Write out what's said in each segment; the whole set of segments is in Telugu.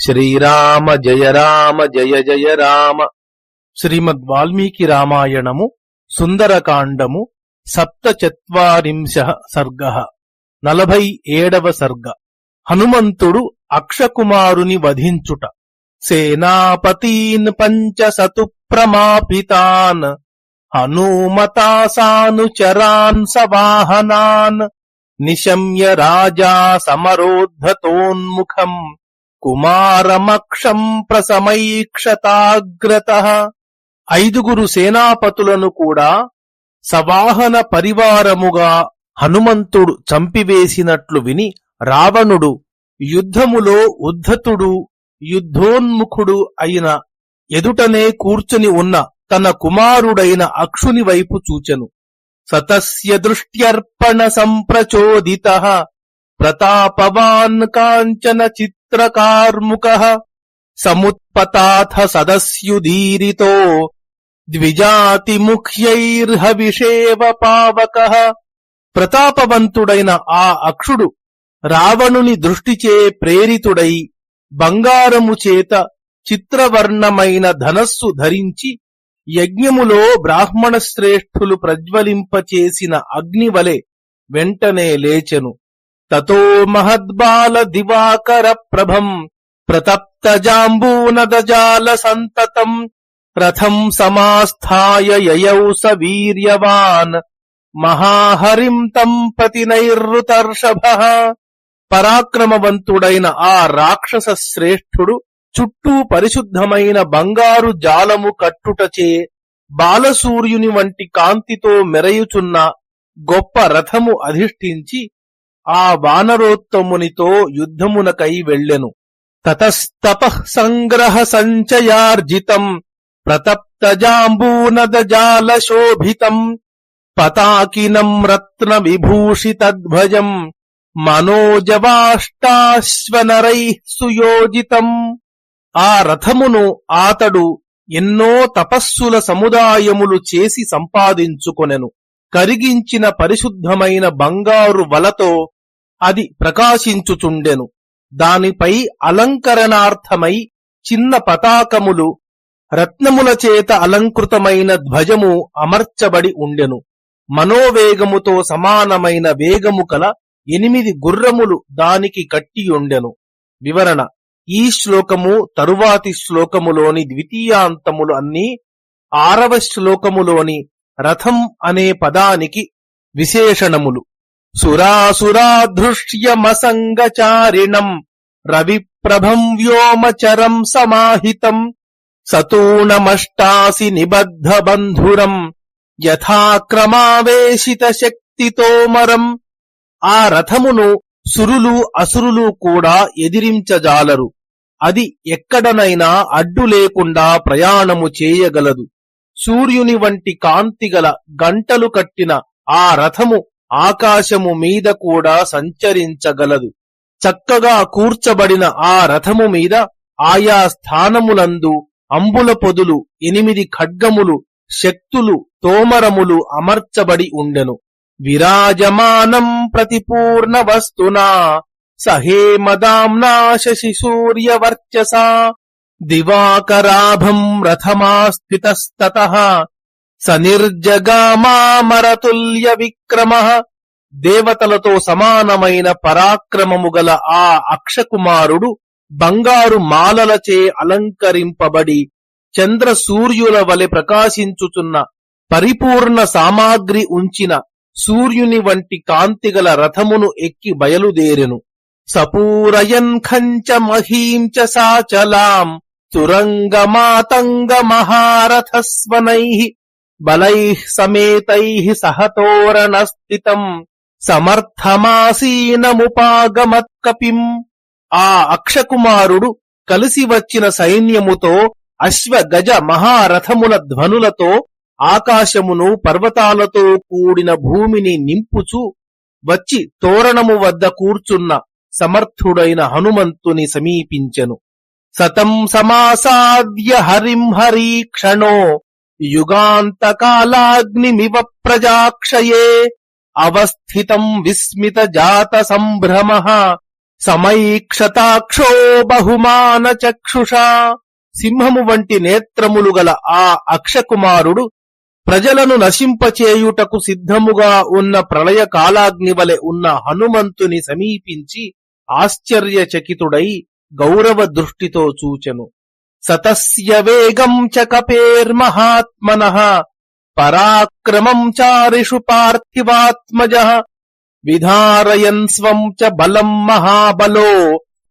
శ్రీరామ జయ రామ జయ జయ రామ. శ్రీమద్ వాల్మీకి రామాయణము సుందరకాండము సప్తచత్వరింశ సర్గ నలభై ఏడవ సర్గ. హనుమంతుడు అక్షకుమారుని వధించుట. సేనాపతీన్ పంచసతు ప్రమాపితాన్ హనుమతాసానుచరాన్ సవాహనాన్ నిశమ్య రాజా సమరోద్ధతోన్ముఖం. కుమారమక్షం ప్రసమైక్షతాగ్రత ఐదుగురు సేనాపతులను కూడా సవాహన పరివారముగా హనుమంతుడు చంపివేసినట్లు విని రావణుడు యుద్ధములో ఉద్ధతుడు యుద్ధోన్ముఖుడు అయిన ఎదుటనే కూర్చుని ఉన్న తన కుమారుడైన అక్షుని వైపు చూచెను. సతస్య దృష్ట్యర్పణ సంప్రచోదిత. ప్రతాపవాన్ కాంచన చిత్రకార్ముక సముత్పతాథ సదస్యుదీరితో ద్విజాతిముఖ్యైర్హవిషేవ పావక ప్రతాపవంతుడైన ఆ అక్షుడు రావణుని దృష్టిచే ప్రేరితుడై బంగారము చేత చిత్రవర్ణమైన ధనస్సు ధరించి యజ్ఞములో బ్రాహ్మణ శ్రేష్ఠులు ప్రజ్వలింపచేసిన అగ్నివలె వెంటనే లేచెను. తతో మహద్బాల దివాకర ప్రభం ప్రతప్త జాంబూనదజాల సంతతం రథం సమాస్థాయ యయౌ స వీర్యవాన్ మహాహరిం తం ప్రతి నైరుతర్షభ పరాక్రమవంతుడైన ఆ రాక్షస శ్రేష్ఠుడు చుట్టూ పరిశుద్ధమైన బంగారు జాలము కట్టుటచే బాలసూర్యుని వంటి కాంతితో మెరయుచున్న గొప్ప రథము అధిష్ఠించి ఆ వానరోత్తమునితో యుద్ధమునకై వెళ్ళెను. తతస్తప సంగ్రహ సంచయార్జితం ప్రతప్త జాంబూనద జాల శోభితం పతాకినం రత్న విభూషితధ్వజం మనోజవాష్టాశ్వనరై సుయోజితం. ఆ రథమును ఆతడు ఎన్నో తపస్సుల సముదాయములు చేసి సంపాదించుకొనెను. కరిగించిన పరిశుద్ధమైన బంగారు వలతో అది ప్రకాశించుచుండెను. దానిపై అలంకరణార్థమై చిన్న పతాకములు రత్నముల చేత అలంకృతమైన ధ్వజము అమర్చబడి ఉండెను. మనోవేగముతో సమానమైన వేగము కల ఎనిమిది గుర్రములు దానికి కట్టియుండెను. వివరణ ఈ శ్లోకము తరువాతి శ్లోకములోని ద్వితీయాంతములు అన్నీ ఆరవ శ్లోకములోని రథం అనే పదానికి విశేషణములు. సురాసురాధృష్యమసంగచారిణం రవిప్రభం వ్యోమచరం సమాహితం సతూణమష్టాసి నిబద్ధ బంధురం యథాక్రమావేశిత శక్తితోమరం ఆ రథమును సురులు అసురులు కూడా ఎదిరించజాలరు. అది ఎక్కడనైనా అడ్డు లేకుండా ప్రయాణము చేయగలదు. సూర్యుని వంటి కాంతిగల గంటలు కట్టిన ఆ రథము ఆకాశము మీద కూడా సంచరించగలదు. చక్కగా కూర్చబడిన ఆ రథము మీద ఆయా స్థానములందు అంబుల పొదులు ఎనిమిది ఖడ్గములు శక్తులు తోమరములు అమర్చబడి ఉండెను. విరాజమానం ప్రతిపూర్ణ వస్తునా సహేమదాంనా శశి సూర్యవర్చసా దివాకరాభం రథమాస్థితస్తత సనిర్జగామామరతుల్య విక్రమ. దేవతలతో సమానమైన పరాక్రమము గల ఆ అక్షకుమారుడు బంగారు మాలలచే అలంకరింపబడి చంద్ర సూర్యుల వలె ప్రకాశించుచున్న పరిపూర్ణ సామాగ్రి ఉంచిన సూర్యుని వంటి కాంతిగల రథమును ఎక్కి బయలుదేరెను. సపూరయన్ ఖంచ మహీం చ సాచలాం. తురంగమాతంగ మహారథస్వనై. బలై సమేతైః సహతోరణస్థితం సమర్థమాసీనముపాగమత్కపిం. ఆ అక్షకుమారుడు కలిసి వచ్చిన సైన్యముతో అశ్వ గజ మహారథముల ధ్వనులతో ఆకాశమును పర్వతాలతో కూడిన భూమిని నింపుచు వచ్చి తోరణము వద్ద కూర్చున్న సమర్థుడైన హనుమంతుని సమీపించెను. సతం సమాసాద్య హరిం హరీక్షణో యుగాంతకాలాగ్నిమివ ప్రజాక్షయే అవస్థితం విస్మిత జాత సంభ్రమ సమైక్షతాక్షో బహుమాన చక్షుషా. సింహము వంటి నేత్రములు గల ఆ అక్షకుమారుడు ప్రజలను నశింపచేయుటకు సిద్ధముగా ఉన్న ప్రళయ కాలాగ్నివలె ఉన్న హనుమంతుని సమీపించి ఆశ్చర్యచకితుడై గౌరవ దృష్టితో చూచెను. సతస్య వేగం చ కపేర్మహాత్మన పరాక్రమం చారిషు పార్థివాత్మజ విధారయన్ స్వం చ బలం మహాబలో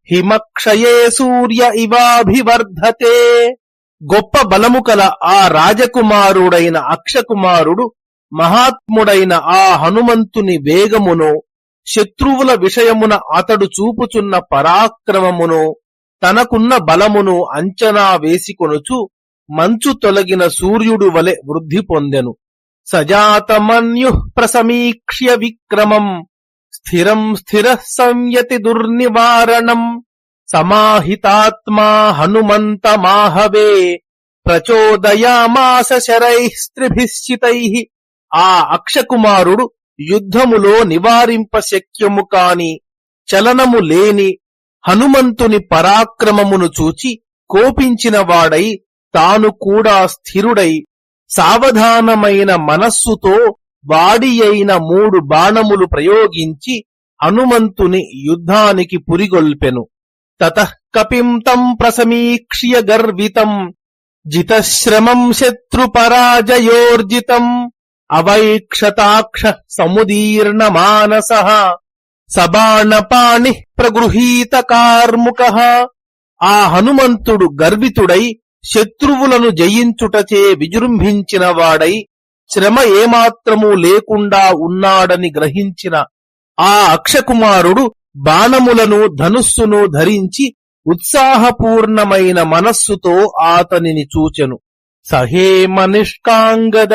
హిమక్షయే సూర్య ఇవాభివర్ధతే. గొప్ప బలము కల ఆ రాజకుమారుడైన అక్షకుమారుడు మహాత్ముడైన ఆ హనుమంతుని వేగమును శత్రువుల విషయమున అతడు చూపుచున్న పరాక్రమమును తనకున్న బలమును అంచనా వేసికొనుచు మంచు తొలగిన సూర్యుడు వలె వృద్ధి పొందెను. సజాతమన్యు ప్రసమీక్ష్య విక్రమం స్థిరం స్థిర సంయతి దుర్నివారణం సమాహితాత్మా హనుమంతమాహవే ప్రచోదయామాస శరైస్త్రిభిశ్చితై. ఆ అక్షకుమారుడు యుద్ధములో నివారింప శక్యము కాని చలనము లేని హనుమంతుని పరాక్రమమును చూచి కోపించిన వాడై తాను కూడా స్థిరుడై సావధానమైన మనస్సుతో వాడి అయిన మూడు బాణములు ప్రయోగించి హనుమంతుని యుద్ధానికి పురిగొల్పెను. తత కపిం తం ప్రసమీక్ష్య గర్వితం జితశ్రమం శత్రుపరాజయోర్జితం అవైక్షతాక్ష సముదీర్ణ మానస సబాణపాణి ప్రగృహీత కార్ముక. ఆ హనుమంతుడు గర్వితుడై శత్రువులను జయించుటచే విజృంభించిన వాడై శ్రమ ఏమాత్రము లేకుండా ఉన్నాడని గ్రహించిన ఆ అక్షకుమారుడు బాణములను ధనుస్సును ధరించి ఉత్సాహపూర్ణమైన మనస్సుతో ఆతనిని చూచెను. సహేమ నిష్కాంగద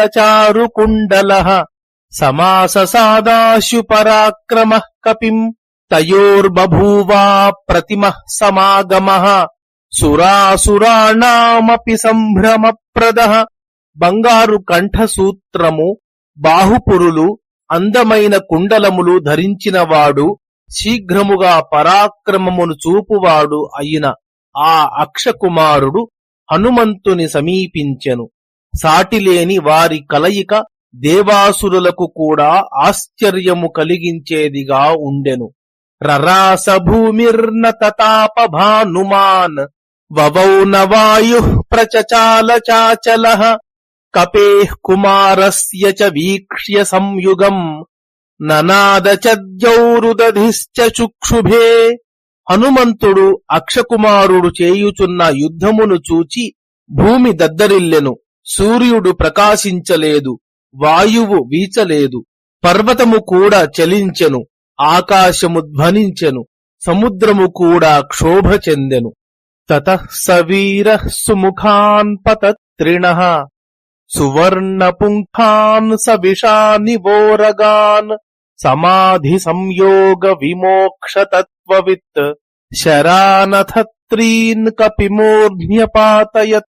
సమాస సాదాశు పరాక్రమ కపిం తయోర్బభూవా ప్రతిమ సమాగమ సురాసురాణామపి సంభ్రమప్రద బంగారు కంఠసూత్రము బాహుపురులు అందమైన కుండలములు ధరించినవాడు శీఘ్రముగా పరాక్రమమును చూపువాడు అయిన ఆ అక్షకుమారుడు హనుమంతుని సమీపించెను. సాటిలేని వారి కలయిక దేవాసురులకు కూడా ఆశ్చర్యము కలిగించేదిగా ఉండెను. రరాస భూమిర్న తతాప భానుమాన్ వవౌ నవాయు ప్రచచాల చాచల కపే కుమారస్య చ వీక్ష్య సంయుగం ననాద చద్యౌరుదధిశ్చ చుక్షుభే. హనుమంతుడు అక్షకుమారుడు చేయుచున్న యుద్ధమును చూచి భూమి దద్దరిల్లెను. సూర్యుడు ప్రకాశించలేదు. వాయువు వీచలేదు. పర్వతము కూడా చలించెను. ఆకాశము ధ్వనించెను. సముద్రము కూడా క్షోభ చెందెను. తత సవీర సుముఖాన్ పతత్రిణ. సువర్ణ పుంఖాన్ సవిషానివోరగాన్ సమాధి సంయోగ విమోక్ష తత్వవిత్. శరానథత్రీన్ కపిమూర్ధ్యపాతయత్.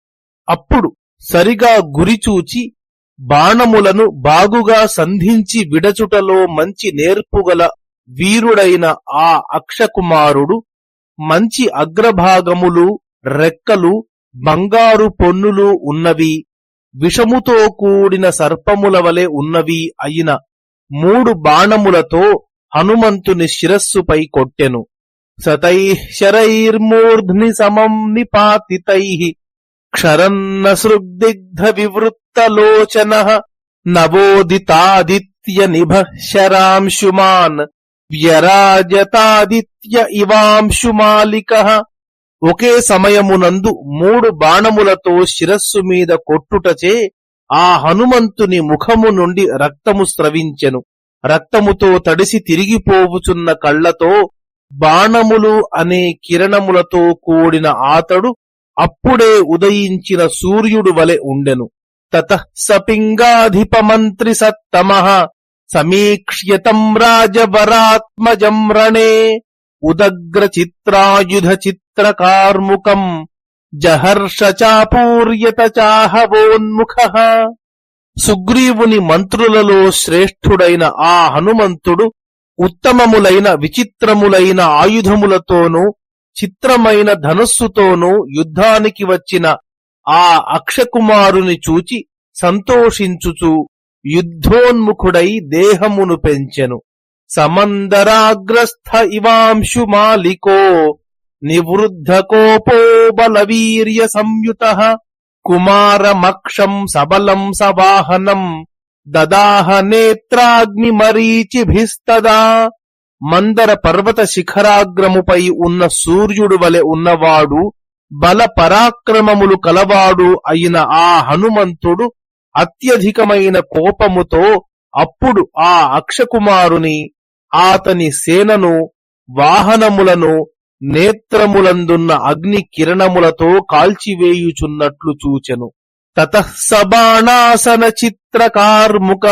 అప్పుడు సరిగా గురిచూచి బాణములను బాగుగా సంధించి విడచుటలో మంచి నేర్పుగల వీరుడైన ఆ అక్షకుమారుడు మంచి అగ్రభాగములు రెక్కలు బంగారు పొన్నులు ఉన్నవి విషముతో కూడిన సర్పముల వలె ఉన్నవి అయిన మూడు బాణములతో హనుమంతుని శిరస్సుపై కొట్టెను. సతై శరైర్మూర్ధ్ని సమం నిపాతితై క్షరన్న సృగ్దిగ్ధ వివృత్తలోచన నవోదితాదిత్య నిభ శరాంశుమాన్ వ్యరాజతాదిత్య ఇవాంశుమాలిక ఒకే సమయమునందు మూడు బాణములతో శిరస్సు మీద కొట్టుటచే ఆ హనుమంతుని ముఖము నుండి రక్తము స్రవించెను. రక్తముతో తడిసి తిరిగిపోవుచున్న కళ్ళతో బాణములు అనే కిరణములతో కూడిన ఆతడు అప్పుడే ఉదయించిన సూర్యుడు వలె ఉండెను. తత సపింగాధిపమంత్రి సత్తమ సమీక్ష్యతం రాజవరాత్మజం రణే ఉదగ్ర చిత్రాయుధ చిత్రకార్ముకం జహర్ష చాపూర్యత చాహవోన్ముఖ సుగ్రీవుని మంత్రులలో శ్రేష్ఠుడైన ఆ హనుమంతుడు ఉత్తమములైన విచిత్రములైన ఆయుధములతోనూ చిత్రమైన ధనుస్సుతోనూ యుద్ధానికి వచ్చిన ఆ అక్షకుమారుని చూచి సంతోషించుచు యుద్ధోన్ముఖుడై దేహమును పెంచెను. సమందరాగ్రస్థ ఇవాంశు మాలికో నివృద్ధ కోపో బలవీర్య సంయుత కుమారమక్షం సబలం సవాహనం దదాహ నేత్రాగ్నిమరీచిభిస్తదా మందర పర్వత శిఖరాగ్రముపై ఉన్న సూర్యుడు వలె ఉన్నవాడు బల పరాక్రమములు కలవాడు అయిన ఆ హనుమంతుడు అత్యధికమైన కోపముతో అప్పుడు ఆ అక్షకుమారుని ఆతని సేనను వాహనములను నేత్రములందున్న అగ్ని కిరణములతో కాల్చివేయుచున్నట్లు చూచెను. తత సబాణాసన చిత్రకార్ముక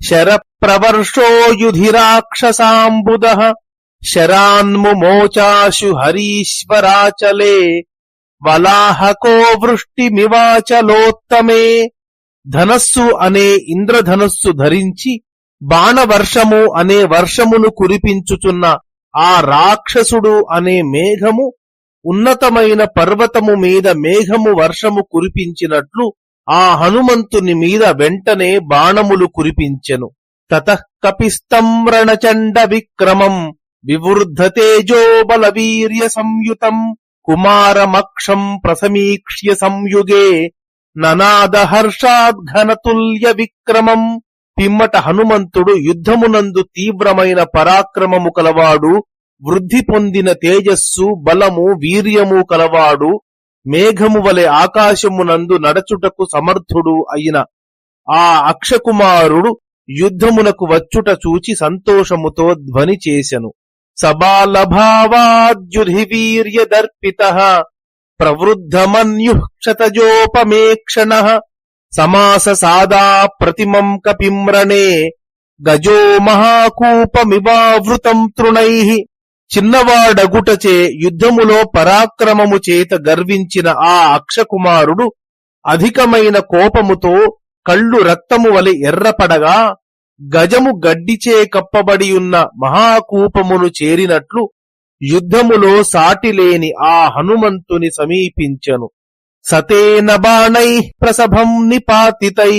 శర ప్రవర్షో యుధిరాక్షసాంబుద శరాన్ముమోచాశు హరీశ్వరాచలే వలాహకో వృష్టిమివాచలోత్తమే ధనస్సు అనే ఇంద్రధనస్సు ధరించి బాణవర్షము అనే వర్షమును కురిపించుచున్న ఆ రాక్షసుడు అనే మేఘము ఉన్నతమైన పర్వతము మీద మేఘము వర్షము కురిపించినట్లు ఆ హనుమంతుని మీద వెంటనే బాణములు కురిపించెను. తతః కపిస్తం రణచండ విక్రమం వివృద్ధ తేజోబల వీర్య సంయుతం కుమారమక్షం ప్రసమీక్ష్య సంయుగే ననాదహర్షాద్ఘనతుల్య విక్రమం పిమ్మట హనుమంతుడు యుద్ధమునందు తీవ్రమైన పరాక్రమము కలవాడు వృద్ధి పొందిన తేజస్సు బలము వీర్యము కలవాడు మేఘము వలె ఆకాశమునందు నడచుటకు సమర్థుడు అయిన ఆ అక్షకుమారుడు యుద్ధమునకు వచ్చుట చూచి సంతోషముతో ధ్వని చేశను సబాలభావాద్యుధివీర్యదర్పిత ప్రవృద్ధమన్యు క్షతజోపమేక్షణ సమాస సాదా ప్రతిమం కపిమ్రణే గజో మహాకూపమివావృతం తృణై చిన్నవాడగుటచే యుద్ధములో పరాక్రమము చేత గర్వించిన ఆ అక్షకుమారుడు అధికమైన కోపముతో కళ్ళు రక్తము వలె ఎర్రపడగా గజము గడ్డిచే కప్పబడియున్న మహాకూపమును చేరినట్లు యుద్ధములో సాటిలేని ఆ హనుమంతుని సమీపించెను. సతేన బాణై ప్రసభం నిపాతితై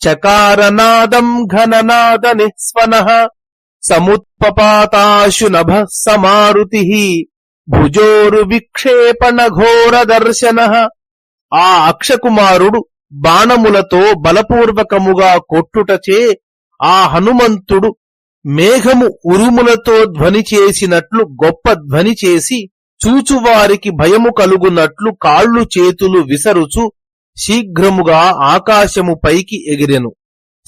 చకారనాదం ఘననాద నిస్వన సముత్పపాతాశు నభ సమారుతి భుజోరు విక్షేపణ ఘోర దర్శన. ఆ అక్షకుమారుడు బాణములతో బలపూర్వకముగా కొట్టుటచే ఆ హనుమంతుడు మేఘము ఉరుములతో ధ్వని చేసినట్లు గొప్ప ధ్వని చేసి చూచువారికి భయము కలుగునట్లు కాళ్ళు చేతులు విసరుచు శీఘ్రముగా ఆకాశము పైకి ఎగిరెను.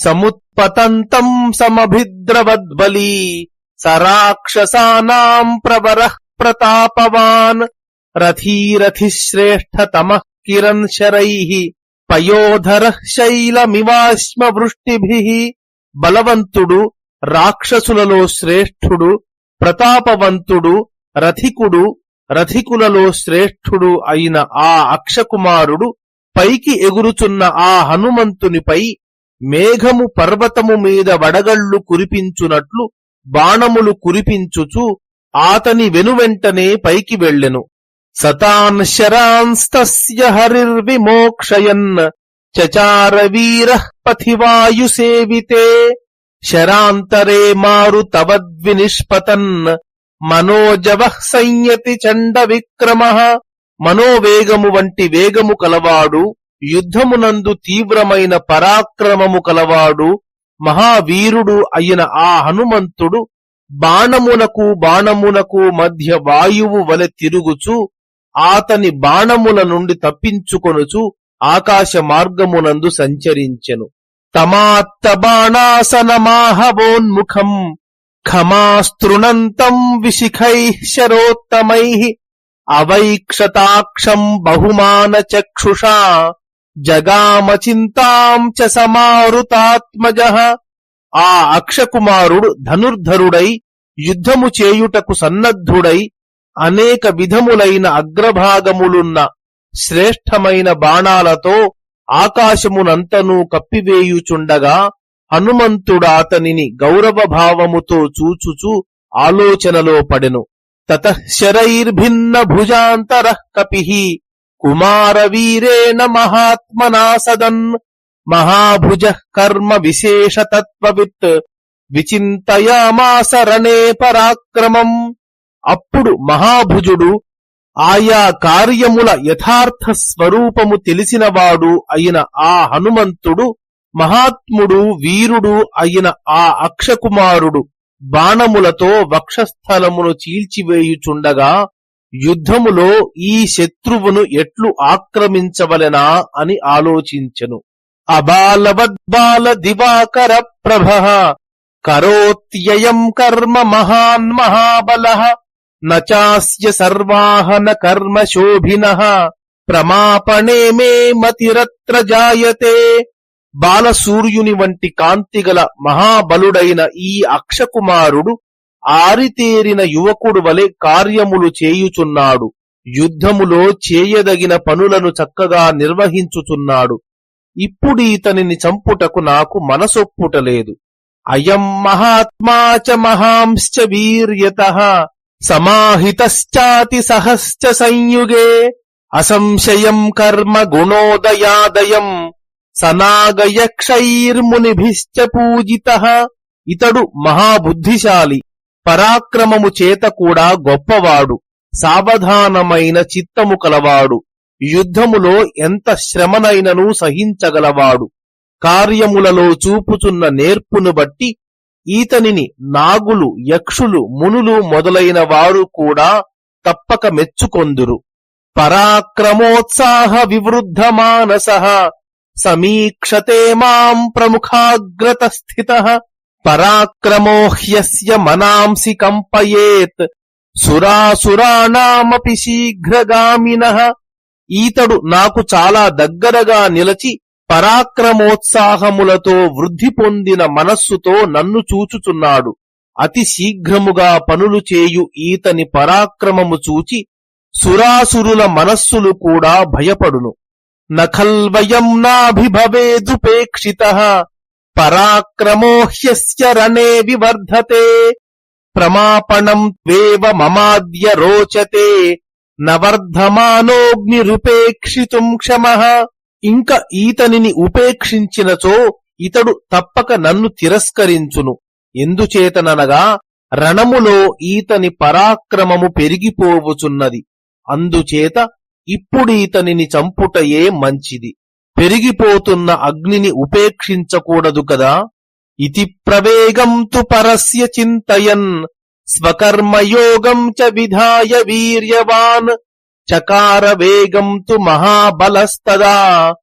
సముత్పతంతం సమభిద్రవద్బలీ సరాక్షసానాం ప్రవర ప్రతాపవాన్ రథీరథి తమ కిరణ్ శరై పయోధర శైలమివాశ్మ వృష్టిభి బలవంతుడు రాక్షసులలో శ్రేష్ఠుడు ప్రతాపవంతుడు రథికుడు రథికులలో శ్రేష్ఠుడు అయిన ఆ అక్షకుమారుడు పైకి ఎగురుచున్న ఆ హనుమంతునిపై మేఘము పర్వతము మీద వడగళ్ళు కురిపించునట్లు బాణములు కురిపించుచు ఆతని వెనువెంటనే పైకి వెళ్ళెను. సతాన్ శరాంస్తస్య హరిర్విమోక్షయన్ చచార వీర పథివాయుసేవితే శరాంతరే మారు తవద్వినిష్పతన్ మనోజవ సంయతి చండ విక్రమ మనోవేగము వంటి వేగము కలవాడు యుద్ధమునందు తీవ్రమైన పరాక్రమము కలవాడు మహావీరుడు అయిన ఆ హనుమంతుడు బాణమునకు బాణమునకు మధ్య వాయువు వలె తిరుగుచు ఆతని బాణముల నుండి తప్పించుకొనుచు ఆకాశ మార్గమునందు సంచరించెను. తమాత్త బాణాసనమాహవోన్ముఖం ఖమాస్తృణంతం విశిఖై శరోత్తమై అవైక్షతాక్షం బహుమాన చక్షుషా జగామ చింతాం చ సమారుతాత్మజ. ఆ అక్షకుమారుడు ధనుర్ధరుడై యుద్ధము చేయుటకు సన్నద్ధుడై అనేక విధములైన అగ్రభాగములున్న శ్రేష్టమైన బాణాలతో ఆకాశమునంతనూ కప్పివేయుచుండగా హనుమంతుడాతనిని గౌరవ భావముతో చూచుచు ఆలోచనలో పడెను. తత శరైర్భిన్న భుజాంతర కపి కుమారవీరేణ మహాత్మనా సదన్ మహాభుజ కర్మ విశేషతత్వవిత్ విచింతయామాసరణే పరాక్రమం అప్పుడు మహాభుజుడు ఆయా కార్యముల యథార్థ స్వరూపము తెలిసినవాడు అయిన ఆ హనుమంతుడు మహాత్ముడు వీరుడు అయిన ఆ అక్షకుమారుడు బాణములతో వక్షస్థలమును చీల్చివేయుచుండగా యుద్ధములో ఈ శత్రువును ఎట్లు ఆక్రమించవలెనా అని ఆలోచించెను. అబాలవద్బాల దివాకర ప్రభ కరోత్యయం కర్మ మహాన్ మహాబల నాస్య సర్వాహన కర్మ శోభిన. ప్రమాపణే మే మతిరత్ర జాయతే. బాలసూర్యుని వంటి కాంతిగల మహాబలుడైన ఈ అక్షకుమారుడు ఆరితేరిన యువకుడు వలె కార్యములు చేయుచున్నాడు. యుద్ధములో చేయదగిన పనులను చక్కగా నిర్వహించుచున్నాడు. ఇప్పుడీతనిని చంపుటకు నాకు మనసొప్పుటలేదు అయం మహాత్మా చ మహాంశ్చ వీర్యత. సమాహితశ్చాతి సహస్చ సంయుగే అసంశయం కర్మ గుణోదయాదయం సనాగయక్షైర్మునిభిశ్చ పూజిత. ఇతడు మహాబుద్ధిశాలి పరాక్రమము చేత కూడా గొప్పవాడు సావధానమైన చిత్తము కలవాడు యుద్ధములో ఎంత శ్రమనైనను సహించగలవాడు. కార్యములలో చూపుచున్న నేర్పును బట్టి ఈతనిని నాగులు యక్షులు మునులు మొదలైన వారు కూడా తప్పక మెచ్చుకొందురు. పరాక్రమోత్సాహ వివృద్ధ మానస. సమీక్షతే మాం ప్రముఖాగ్రత స్థిత. పరాక్రమో హ్యస్య మనాంసి కంపయేత్. సురాసురాణామపి శీఘ్రగామిన. ఈతడు నాకు చాలా దగ్గరగా నిలచి పరాక్రమోత్సాహములతో వృద్ధి పొందిన మనస్సుతో నన్ను చూచుచున్నాడు. అతి శీఘ్రముగా పనులు చేయు ఈతని పరాక్రమము చూచి సురాసురుల మనస్సులు కూడా భయపడును. నఖల్వయం నాభిభవేదుపేక్షిత పరాక్రమోహ్యస్య రణే వివర్ధతే ప్రమాపణం త్వేవ మమాద్య రోచతే నవర్ధమానోగ్నిరుపేక్షితుం క్షమః ఇంక ఈతనిని ఉపేక్షించినచో ఇతడు తప్పక నన్ను తిరస్కరించును. ఎందుచేతననగా రణములో ఈతని పరాక్రమము పెరిగిపోవుచున్నది. అందుచేత ఇప్పుడీతనిని చంపుటయే మంచిది. పెరిగిపోతున్న అగ్నిని ఉపేక్షించకూడదు కదా? ఇతి ప్రవేగం తు పరస్య చింతయన్. స్వకర్మయోగం చ విధాయ వీర్యవాన్. చకార వేగం తు మహాబలస్తదా.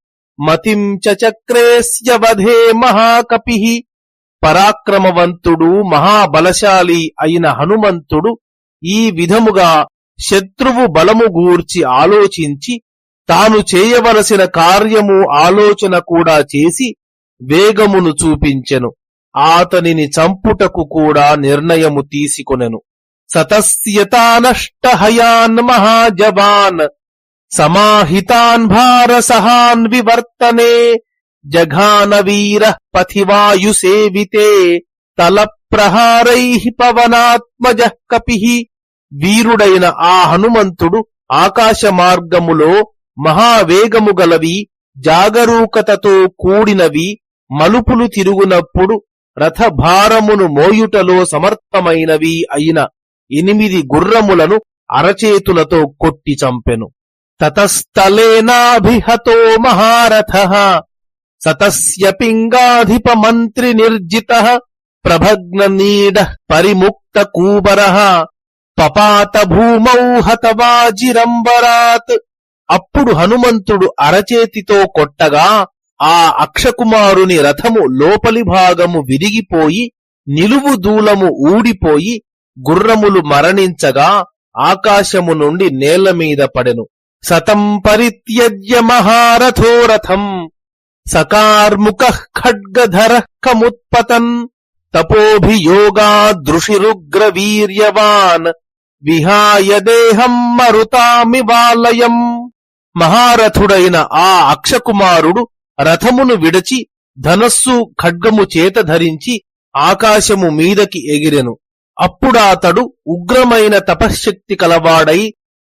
మతిం చక్రేస్య వధే మహాకపి. పరాక్రమవంతుడు మహాబలశాలి అయిన హనుమంతుడు ఈ విధముగా శత్రువు బలము గూర్చి ఆలోచించి తాను చేయవలసిన కార్యము ఆలోచన కూడా చేసి వేగమును చూపించెను. ఆతనిని చంపుటకు కూడా నిర్ణయము తీసుకొనెను. సతస్యతానష్టహయాన్ మహాజవాన్ సమాహితాన్ భారసహాన్ వివర్తనే జఘాన వీర పథివాయు సేవితే తల ప్రహారై పవనాత్మజ కపి వీరుడైన ఆ హనుమంతుడు ఆకాశ మార్గములో మహావేగము గలవి జాగరూకతతో కూడినవి మలుపులు తిరుగునప్పుడు రథభారమును మోయుటలో సమర్థమైనవి అయిన ఎనిమిది గుర్రములను అరచేతులతో కొట్టి చంపెను. తతస్థలేనాభిహతో మహారథ. సతస్య పింగాధిప మంత్రి నిర్జిత. ప్రభగ్న నీడ పరిముక్త కూబర. పపాత భూమౌ హతవాజిరంబరాత్ అప్పుడు హనుమంతుడు అరచేతితో కొట్టగా ఆ అక్షకుమారుని రథము లోపలి భాగము విరిగిపోయి నిలువు దూలము ఊడిపోయి గుర్రములు మరణించగా ఆకాశము నుండి నేల మీద పడెను. సతం పరిత్యజ్య మహారథోరథం సకార్ముక ఖడ్గధర కముత్పతన్ తపోభియోగాదృషిరుగ్రవీర్యవాన్ విహాయ దేహం మరుతామివాలయం మహారథుడైన ఆ అక్షకుమారుడు రథమును విడచి ధనస్సు ఖడ్గము చేత ధరించి ఆకాశము మీదకి ఎగిరెను. అప్పుడాతడు ఉగ్రమైన తపశ్శక్తి కలవాడై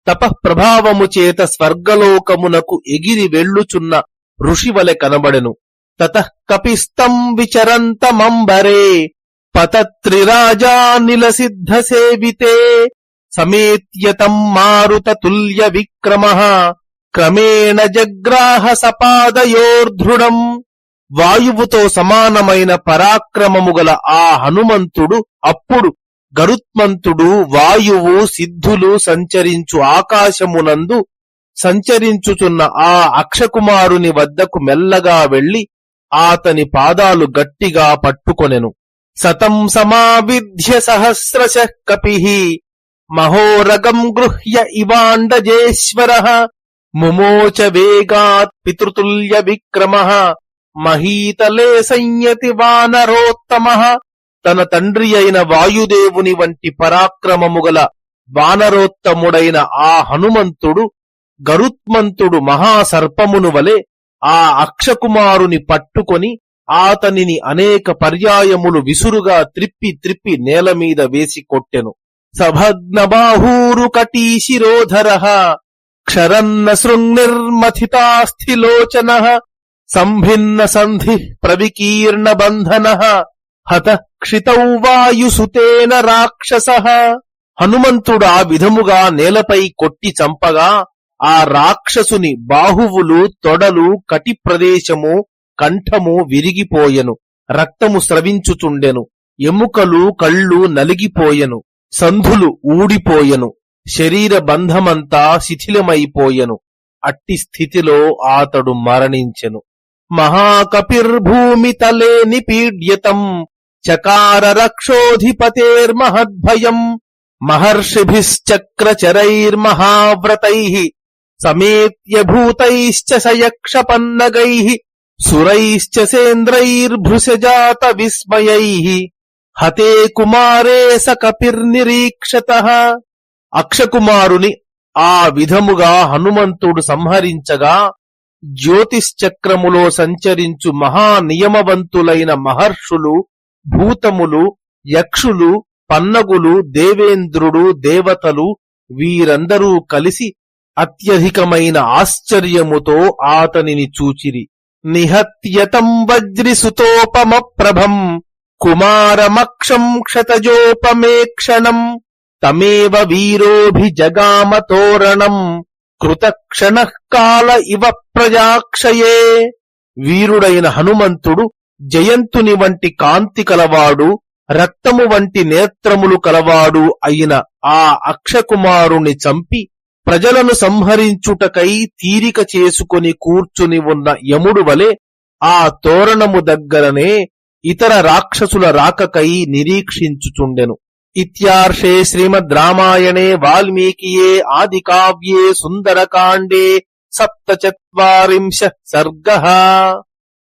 తపఃప్రభావము చేత స్వర్గలోకమునకు ఎగిరి వెళ్ళుచున్న ఋషివలె కనబడెను. తతః కపిస్తం విచరంతమంబరే పతత్రిరాజా నిలసిద్ధ సేవితే సమేత్యతం మారుత తుల్య విక్రమ క్రమేణ జగ్రాహ సపాదయోర్ధృడం వాయువుతో సమానమైన పరాక్రమము గల ఆ హనుమంతుడు అప్పుడు గరుత్మంతుడు వాయువు సిద్ధులు సంచరించు ఆకాశమునందు సంచరించుచున్న ఆ అక్షకుమారుని వద్దకు మెల్లగా వెళ్ళి ఆతని పాదాలు గట్టిగా పట్టుకొనెను. సతం సమావిధ్య సహస్రశ కపి మహోరగం గృహ్య ఇవాండజేశ్వర ముమోచ వేగాత్ పితృతుల్య విక్రమ మహీతలే సంయతి వానరోత్తమ తన తండ్రి అయిన వాయుదేవుని వంటి పరాక్రమము గల వానరోత్తముడైన ఆ హనుమంతుడు గరుత్మంతుడు మహాసర్పమును వలె ఆ అక్షకుమారుని పట్టుకొని ఆతనిని అనేక పర్యాయములు విసురుగా త్రిప్పి త్రిప్పి నేల మీద వేసి కొట్టెను. సభగ్న బాహూరు కటీశిరోధర క్షరన్న శృంగిర్మథితాస్థిలోచన సంభిన్న సంధి ప్రవికీర్ణ బంధన హత క్షితౌ వాయుసుతేన రాక్షస. హనుమంతుడు ఆ విధముగా నేలపై కొట్టి చంపగా ఆ రాక్షసుని బాహువులు తొడలు కటి ప్రదేశము కంఠము విరిగిపోయెను. రక్తము స్రవించుచుండెను. ఎముకలు కళ్ళు నలిగిపోయెను. సంధులు ఊడిపోయెను. శరీర బంధమంతా శిథిలమైపోయెను. అట్టి స్థితిలో ఆతడు మరణించెను. మహాకపిర్భూమి తలేని నిపీడ్యతం. చకార రక్షోధిపతేర్మహద్భయం మహర్షిభిశ్చక్రచరైర్మహావ్రతై సమేత్య భూతైశ్చ సయక్షపన్నగై సురైశ్చ సేంద్రైర్భృశజాత విస్మయై హతే కుమారే స కపిర్నిరీక్షత అక్షకుమారుని ఆ విధముగా హనుమంతుడు సంహరించగా జ్యోతిశ్చక్రములో సంచరించు మహానియమవంతులైన మహర్షులు భూతములు యక్షులు పన్నగులు దేవేంద్రుడు దేవతలు వీరందరూ కలిసి అత్యధికమైన ఆశ్చర్యముతో ఆతనిని చూచిరి. నిహత్యతం వజ్రిసుతోపమ ప్రభం కుమారమక్షం క్షతజోపమేక్షణం తమేవ వీరోభిజగామతోరణం కృతక్షణ కాల ఇవ ప్రజాక్షయే. వీరుడైన హనుమంతుడు జయంతుని వంటి కాంతి కలవాడు రక్తము వంటి నేత్రములు కలవాడు అయిన ఆ అక్షకుమారుని చంపి ప్రజలను సంహరించుటకై తీరిక చేసుకొని కూర్చుని ఉన్న యముడు వలె ఆ తోరణము దగ్గరనే ఇతర రాక్షసుల రాకకై నిరీక్షించుచుండెను. ఇత్యార్షే శ్రీమద్ రామాయణే వాల్మీకియే ఆది కావ్యే సుందరకాండే సప్తచత్వారింశ సర్గ.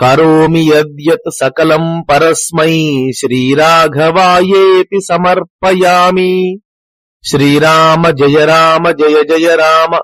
కరోమి యద్యత్ సకలం పరస్మై. శ్రీరాఘవాయేపి సమర్పయామి. శ్రీరామ జయ రామ జయ జయ రామ.